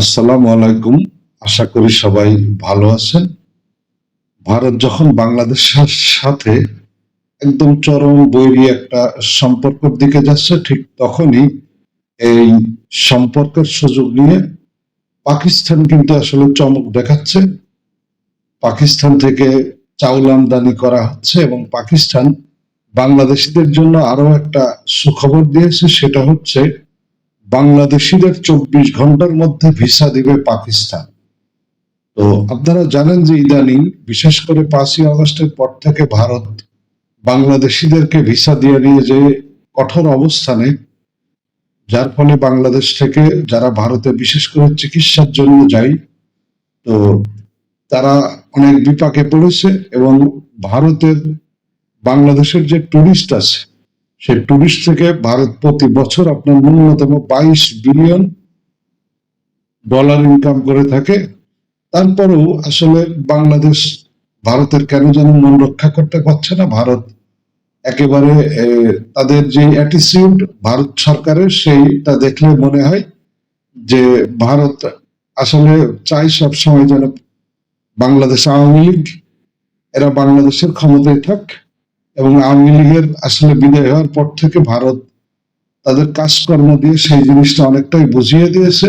আসসালামু আলাইকুম। আশা করি সবাই ভালো আছেন। ভারত যখন বাংলাদেশের সাথে একদম চরম বৈরী একটা সম্পর্কের দিকে যাচ্ছে, ঠিক তখনই এই সম্পর্কের সুযোগ নিয়ে পাকিস্তান কিন্তু আসলে চমক দেখাচ্ছে। পাকিস্তান থেকে চাউল আমদানি করা হচ্ছে এবং পাকিস্তান বাংলাদেশিদের জন্য আরও একটা সুখবর দিয়েছে, সেটা হচ্ছে বাংলাদেশিদের চব্বিশ ঘণ্টার মধ্যে ভিসা দিবে পাকিস্তান। তো আপনারা জানেন যে ইদানিং, বিশেষ করে পাঁচই আগস্টের পর থেকে ভারত বাংলাদেশিদেরকে ভিসা দিয়ে নিয়ে যে কঠোর অবস্থানে, যার ফলে বাংলাদেশ থেকে যারা ভারতে বিশেষ করে চিকিৎসার জন্য যায়, তো তারা অনেক বিপাকে পড়েছে এবং ভারতের বাংলাদেশের যে টুরিস্ট আছে সেই টুরিস্ট থেকে ভারত প্রতি বছর আপনার ন্যূনতম বাইশ বিলিয়ন ডলার ইনকাম করে থাকে। তারপরেও আসলে বাংলাদেশ ভারতের কেন যেন মন রক্ষা করতে পারছে না। ভারত একেবারে তাদের যে অ্যাটিটিউড ভারত সরকারের সেইটা দেখলে মনে হয় যে ভারত আসলে চাই সব সময় যেন বাংলাদেশ আওয়ামী লীগ, এরা বাংলাদেশের ক্ষমতায় থাক। এবং আওয়ামী লীগের আসলে বিদায় হওয়ার পর থেকে ভারত তাদের কাজকর্ম দিয়ে সেই জিনিসটা অনেকটাই বুঝিয়ে দিয়েছে।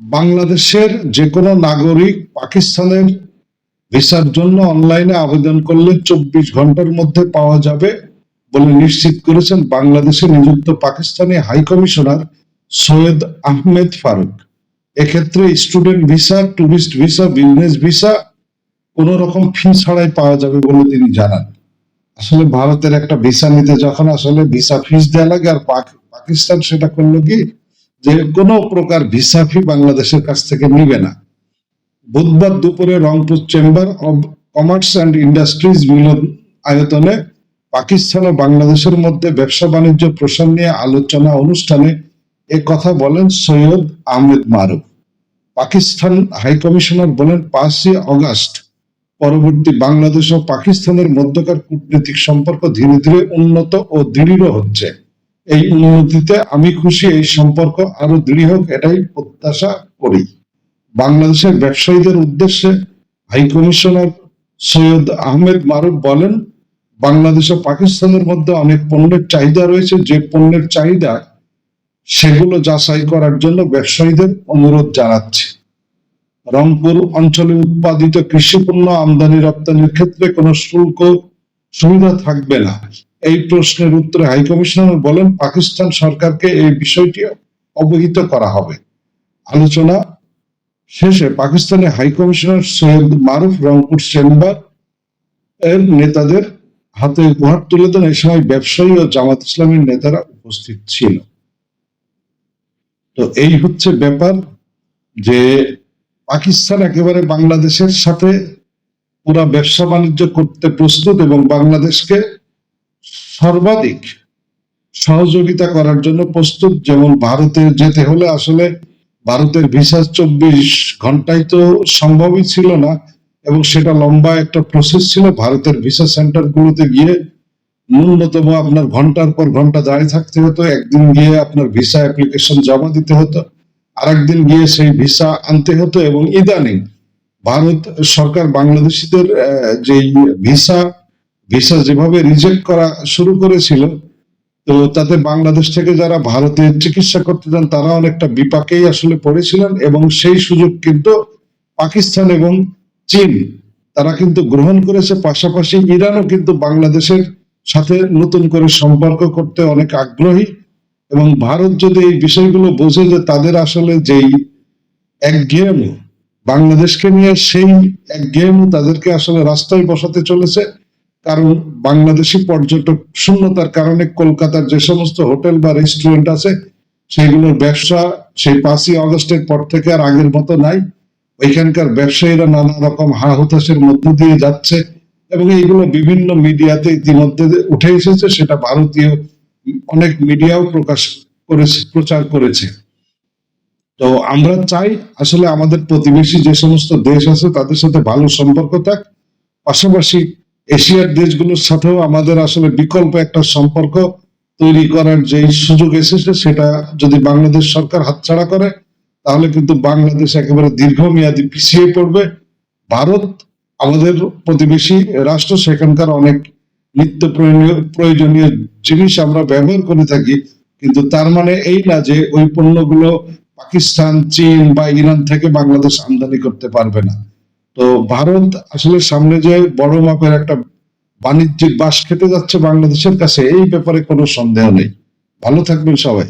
বাংলাদেশের যে কোনো নাগরিক পাকিস্তানের ভিসার জন্য অনলাইনে আবেদন করলে চব্বিশ ঘণ্টার মধ্যে পাওয়া যাবে বলে নিশ্চিত করেছেন বাংলাদেশে নিযুক্ত পাকিস্তানি হাই কমিশনার সৈয়দ আহমেদ ফারুক। এক্ষেত্রে student visa, tourist visa, business visa কোন রকম ফি ছাড়াই পাওয়া যাবে বলে তিনি জানান। আসলে ভারতের একটা ভিসা নিতে যখন আসলে ভিসা ফিস দেওয়া লাগে আর পাকিস্তান সেটা করল কি? যে কোনো প্রকার ভিসা ফি বাংলাদেশের কাছ থেকে নিবে না। বুধবার দুপুরে Rangpur chamber of commerce and industries মিলন আয়তনে পাকিস্তান ও বাংলাদেশের মধ্যে ব্যবসা বাণিজ্য প্রসার নিয়ে আলোচনা অনুষ্ঠানে এ কথা বলেন সৈয়দ আহমেদ মারুফ। পাকিস্তান হাই কমিশনার বলেন পাঁচই অগাস্ট পরবর্তী বাংলাদেশ ও পাকিস্তানের মধ্যকার কূটনৈতিক সম্পর্ক ধীরে ধীরে উন্নত ও দৃঢ় হচ্ছে। এই উন্নতিতে আমি খুশি, এই সম্পর্ক আরও দৃঢ় হোক, এটাই প্রত্যাশা করি। বাংলাদেশের ব্যবসায়ীদের উদ্দেশ্যে হাই কমিশনার সৈয়দ আহমেদ মারুফ বলেন, বাংলাদেশ ও পাকিস্তানের মধ্যে অনেক পণ্যের চাহিদা রয়েছে, যে পণ্যের চাহিদা সেগুলো যাচাই করার জন্য ব্যবসায়ীদের অনুরোধ জানাচ্ছে। রংপুর অঞ্চলে উৎপাদিত কৃষি পণ্য আমদানি রপ্তানির ক্ষেত্রে কোনো শুল্ক সুবিধা থাকবে না। এই প্রশ্নের উত্তরে হাই কমিশনার বলেন, পাকিস্তান সরকারকে এই বিষয়টি অবহিত করা হবে। আলোচনা শেষে পাকিস্তানের high commissioner Syed Maruf Rangpur chamber এর নেতাদের হাতে উপহার তুলে দেন। এই সময় ব্যবসায়ী ও জামাত ইসলামের নেতারা উপস্থিত ছিল। তো এই হচ্ছে ব্যাপার যে পাকিস্তান একেবারে বাংলাদেশের সাথে পুরা ব্যবসা বাণিজ্য করতে প্রস্তুত এবং বাংলাদেশকে সর্বাধিক সহযোগিতা করার জন্য প্রস্তুত। যেমন ভারতে যেতে হলে আসলে ভারতের ভিসা চব্বিশ ঘন্টায় তো সম্ভবই ছিল না এবং সেটা লম্বা একটা প্রসেস ছিল। ভারতের ভিসা সেন্টার গুলোতে গিয়ে ন্যূনতম আপনার ঘণ্টার পর ঘণ্টা দাঁড়িয়ে থাকতে হতো, একদিন গিয়ে আপনার ভিসা অ্যাপ্লিকেশন জমা দিতে হতো। আরেকদিন গিয়ে সেই ভিসা আনতে হতো এবং ইদানিং ভারত সরকার বাংলাদেশিদের যেই ভিসা ভিসা যেভাবে রিজেক্ট করা শুরু করেছিল, তো তাতে বাংলাদেশ থেকে যারা ভারতে চিকিৎসা করতে যান, তারা অনেকটা বিপাকেই আসলে পড়েছিলেন এবং সেই সুযোগ কিন্তু পাকিস্তান এবং চীন, তারা কিন্তু গ্রহণ করেছে। পাশাপাশি ইরানও কিন্তু বাংলাদেশের সাথে নতুন করে সম্পর্ক করতে অনেক আগ্রহী। এবং ভারত যদি এই বিষয়গুলো বোঝে যে তাদের আসলে যেই এক একঘেয়েমি বাংলাদেশকে নিয়ে সেই এক একঘেয়েমি তাদেরকে আসলে রাস্তায় বসাতে চলেছে। কারণ বাংলাদেশি পর্যটক শূন্যতার কারণে কলকাতার যে সমস্ত হোটেল বা রেস্টুরেন্ট আছে, সেগুলোর ব্যবসা সেই পাঁচই আগস্টের পর থেকে আর আগের মতো নাই। ওইখানকার ব্যবসায়ীরা নানা রকম হা হুতাশের মধ্য দিয়ে যাচ্ছে এবং এইগুলো বিভিন্ন মিডিয়াতে ইতিমধ্যে উঠে এসেছে, সেটা ভারতীয় অনেক মিডিয়াও প্রকাশ করেছে, প্রচার করেছে। তো আমরা চাই আসলে আমাদের প্রতিবেশী যে সমস্ত দেশ আছে তাদের সাথে ভালো সম্পর্ক থাক। পাশাপাশি এশিয়ার দেশগুলোর সাথেও আমাদের আসলে বিকল্প একটা সম্পর্ক তৈরি করার যে সুযোগ এসেছে সেটা যদি বাংলাদেশ সরকার হাতছাড়া করে, তাহলে কিন্তু বাংলাদেশ একেবারে দীর্ঘমেয়াদী পিছিয়ে পড়বে। ভারত আমাদের প্রতিবেশী রাষ্ট্র, সেখানকার অনেক নিত্য প্রয়োজনীয় জিনিস আমরা ব্যবহার করে থাকি, কিন্তু তার মানে এই না যে ওই পণ্যগুলো পাকিস্তান, চীন বা ইরান থেকে বাংলাদেশ আমদানি করতে পারবে না। তো ভারত আসলে সামনে যে বড় মাপের একটা বাণিজ্যিক বাস খেতে যাচ্ছে বাংলাদেশের কাছে, এই ব্যাপারে কোনো সন্দেহ নেই। ভালো থাকবেন সবাই।